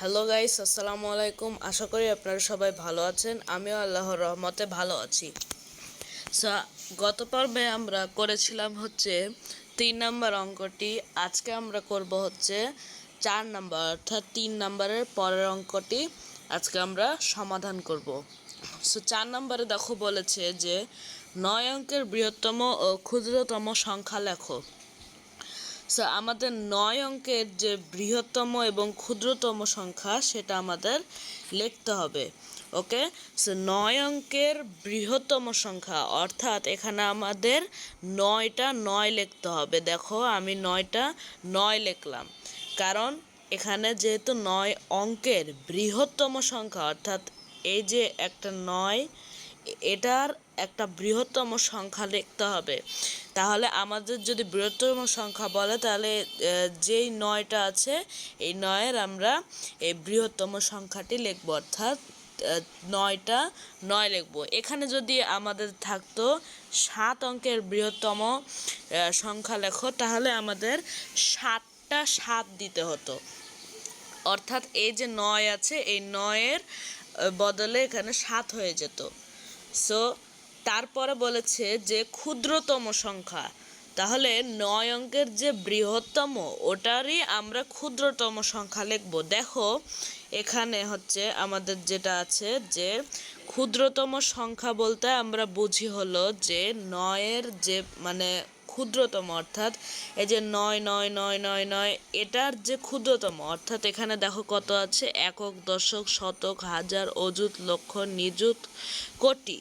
Hello guys আসসালামু আলাইকুম আশা করি আপনারা সবাই ভালো আছেন। আমিও আল্লাহর রহমতে ভালো আছি। সো গত পর্বে আমরা করেছিলাম হচ্ছে তিন নম্বর অঙ্কটি। আজকে আমরা করব হচ্ছে চার নম্বর, অর্থাৎ তিন নম্বরের পরের অঙ্কটি আজকে আমরা সমাধান করব। সো চার নম্বরে দেখো বলেছে যে, নয় অঙ্কের বৃহত্তম ও ক্ষুদ্রতম সংখ্যা লেখো। সো আমাদের নয় অঙ্কের যে বৃহত্তম এবং ক্ষুদ্রতম সংখ্যা, সেটা আমাদের লিখতে হবে। ওকে সো নয় অঙ্কের বৃহত্তম সংখ্যা, অর্থাৎ এখানে আমাদের নয়টা নয় লিখতে হবে। দেখো, আমি নয়টা নয় লিখলাম। কারণ এখানে যেহেতু নয় অঙ্কের বৃহত্তম সংখ্যা, অর্থাৎ এই যে একটা নয় এটার একটা বৃহত্তম সংখ্যা লিখতে হবে। তাহলে আমাদের যদি বৃহত্তম সংখ্যা বলে, তাহলে যেই নয়টা আছে, এই নয়ের আমরা এই বৃহত্তম সংখ্যাটি লিখব। অর্থাৎ নয়টা নয় লিখব। এখানে যদি আমাদের থাকতো সাত অঙ্কের বৃহত্তম সংখ্যা লেখো, তাহলে আমাদের সাতটা সাত দিতে হতো। অর্থাৎ, এই যে নয় আছে, এই নয়ের বদলে এখানে সাত হয়ে যেত। সো তারপরে বলেছে যে ক্ষুদ্রতম সংখ্যা। তাহলে নয় অঙ্কের যে বৃহত্তম, ওটারই আমরা ক্ষুদ্রতম সংখ্যা লিখব। দেখো, এখানে হচ্ছে আমাদের যেটা আছে যে ক্ষুদ্রতম সংখ্যা বলতে আমরা বুঝি হলো যে নয়ের যে মানে ক্ষুদ্রতম, অর্থাৎ এই যে নয় নয় নয় নয় নয়, এটার যে ক্ষুদ্রতম, অর্থাৎ এখানে দেখো কত আছে, একক, দশক, শতক, হাজার, অযুত, লক্ষ, নিযুত, কোটি।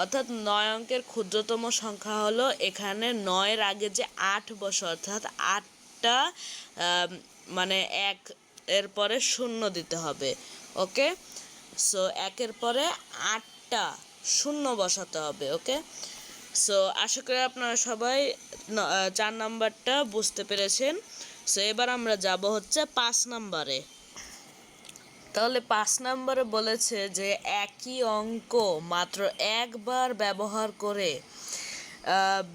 অর্থাৎ নয় অঙ্কের ক্ষুদ্রতম সংখ্যা হলো এখানে নয়ের আগে যে আট বসে, অর্থাৎ আটটা মানে এক এর পরে শূন্য দিতে হবে, ওকে? সো একের পরে আটটা শূন্য বসাতে হবে, ওকে? সো আশা করি আপনারা সবাই চার নাম্বারটা বুঝতে পেরেছেন। সো এবার আমরা যাব হচ্ছে পাঁচ নাম্বারে। তাহলে পাঁচ নাম্বারে বলেছে যে একই অঙ্ক মাত্র একবার ব্যবহার করে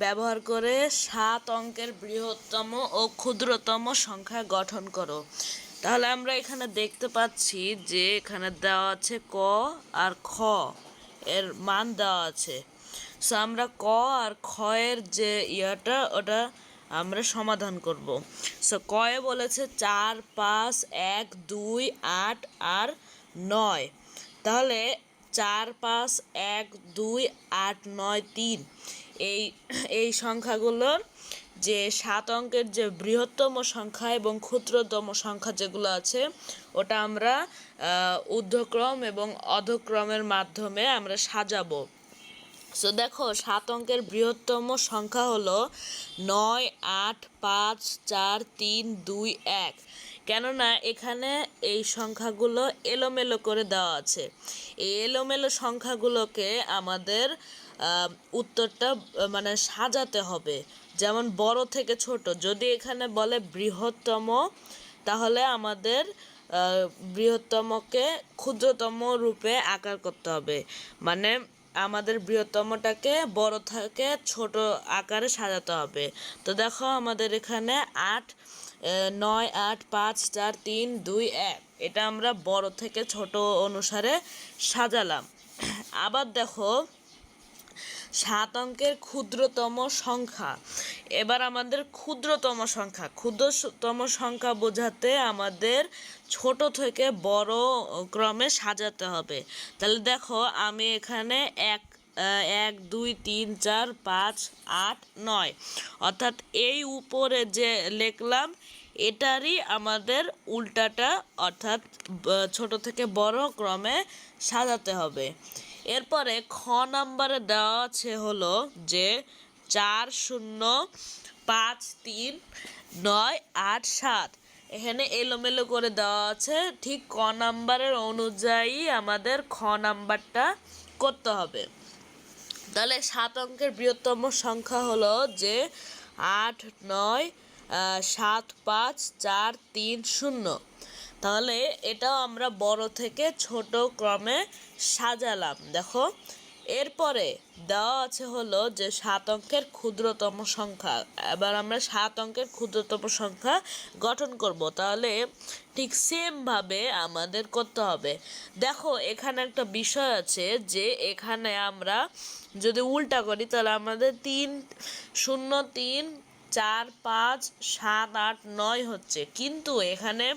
ব্যবহার করে সাত অঙ্কের বৃহত্তম ও ক্ষুদ্রতম সংখ্যা গঠন করো। তাহলে আমরা এখানে দেখতে পাচ্ছি যে এখানে দেওয়া আছে ক আর খ, এর মান দেওয়া আছে। সো আমরা ক আর খ এর যে ইয়াটা, ওটা আমরা সমাধান করব। সো কয়ে বলেছে চার, পাঁচ, এক, দুই, আট আর নয়। তাহলে চার, পাঁচ, এক, দুই, আট, নয়, তিন। এই এই সংখ্যাগুলোর যে সাত অঙ্কের যে বৃহত্তম সংখ্যা এবং ক্ষুদ্রতম সংখ্যা যেগুলো আছে, ওটা আমরা ঊর্ধ্বক্রম এবং অধক্রমের মাধ্যমে আমরা সাজাবো। সো দেখো, সাত অঙ্কের বৃহত্তম সংখ্যা হলো নয়, আট, পাঁচ, চার, তিন, দুই, এক। কেননা, এখানে এই সংখ্যাগুলো এলোমেলো করে দেওয়া আছে। এই এলোমেলো সংখ্যাগুলোকে আমাদের উত্তরটা মানে সাজাতে হবে। যেমন, বড় থেকে ছোট। যদি এখানে বলে বৃহত্তম, তাহলে আমাদের বৃহত্তমকে ক্ষুদ্রতম রূপে আকার করতে হবে। মানে আমাদের বৃহত্তমটাকে, বড় থেকে, ছোট আকারে সাজাতে হবে। তো দেখো আমাদের এখানে আট নয়, আট, পাঁচ, চার, তিন, দুই, এক। এটা আমরা বড় থেকে ছোট অনুসারে সাজালাম। আবার দেখো সাত অঙ্কের ক্ষুদ্রতম সংখ্যা। এবার আমাদের ক্ষুদ্রতম সংখ্যা। ক্ষুদ্রতম সংখ্যা বোঝাতে আমাদের ছোট থেকে বড় ক্রমে সাজাতে হবে। তাহলে দেখো, আমি এখানে এক এক, দুই, তিন, চার, পাঁচ, আট, নয়। অর্থাৎ এই উপরে যে লিখলাম, এটারই আমাদের উল্টাটা, অর্থাৎ ছোট থেকে বড় ক্রমে সাজাতে হবে। এরপরে খ নাম্বারে দেওয়া আছে হলো যে চার শূন্য পাঁচ তিন নয় আট সাত। এখানে এলোমেলো করে দেওয়া আছে। ঠিক ক নাম্বারের অনুযায়ী আমাদের খ নাম্বারটা করতে হবে। তাহলে সাত অঙ্কের বৃহত্তম সংখ্যা হলো যে আট, নয় সাত, পাঁচ, চার, তিন, শূন্য। তাহলে এটাও আমরা বড় থেকে ছোট ক্রমে সাজালাম, দেখো। এরপরে দেওয়া আছে হলো যে সাত অঙ্কের ক্ষুদ্রতম সংখ্যা। এবার আমরা সাত অঙ্কের ক্ষুদ্রতম সংখ্যা গঠন করব, তাহলে ঠিক সেমভাবে আমাদের করতে হবে। দেখো, এখানে একটা বিষয় আছে যে এখানে আমরা যদি উল্টা করি, তাহলে আমাদের তিন শূন্য তিন চার পাঁচ সাত আট নয় হচ্ছে। কিন্তু এখানে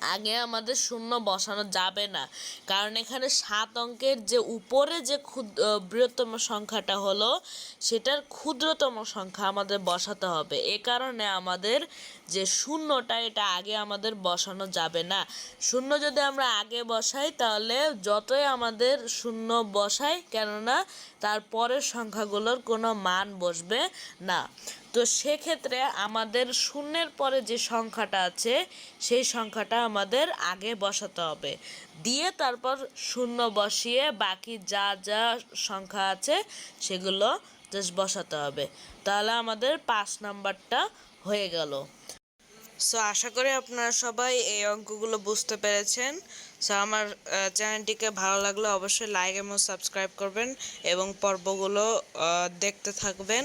আগে আমাদের শূন্য বসানো যাবে না। কারণ এখানে সাত অঙ্কের যে উপরে যে ক্ষুদ্র, বৃহত্তম সংখ্যাটা হলো, সেটার ক্ষুদ্রতম সংখ্যা আমাদের বসাতে হবে। এ কারণে আমাদের যে শূন্যটা, এটা আগে আমাদের বসানো যাবে না। শূন্য যদি আমরা আগে বসাই, তাহলে যতই আমাদের শূন্য বসাই, কেননা তার পরের সংখ্যাগুলোর কোনো মান বসবে না। তো সেক্ষেত্রে আমাদের শূন্যের পরে যে সংখ্যাটা আছে, সেই সংখ্যাটা আমাদের আগে বসাতে হবে। দিয়ে তারপর শূন্য বসিয়ে বাকি যা যা সংখ্যা আছে, সেগুলো জাস্ট বসাতে হবে। তাহলে আমাদের পাঁচ নাম্বারটা হয়ে গেল। সো আশা করি আপনারা সবাই এই অঙ্কগুলো বুঝতে পেরেছেন। সো আমার চ্যানেলটিকে ভালো লাগলে অবশ্যই লাইক এবং সাবস্ক্রাইব করবেন এবং পর্বগুলো দেখতে থাকবেন।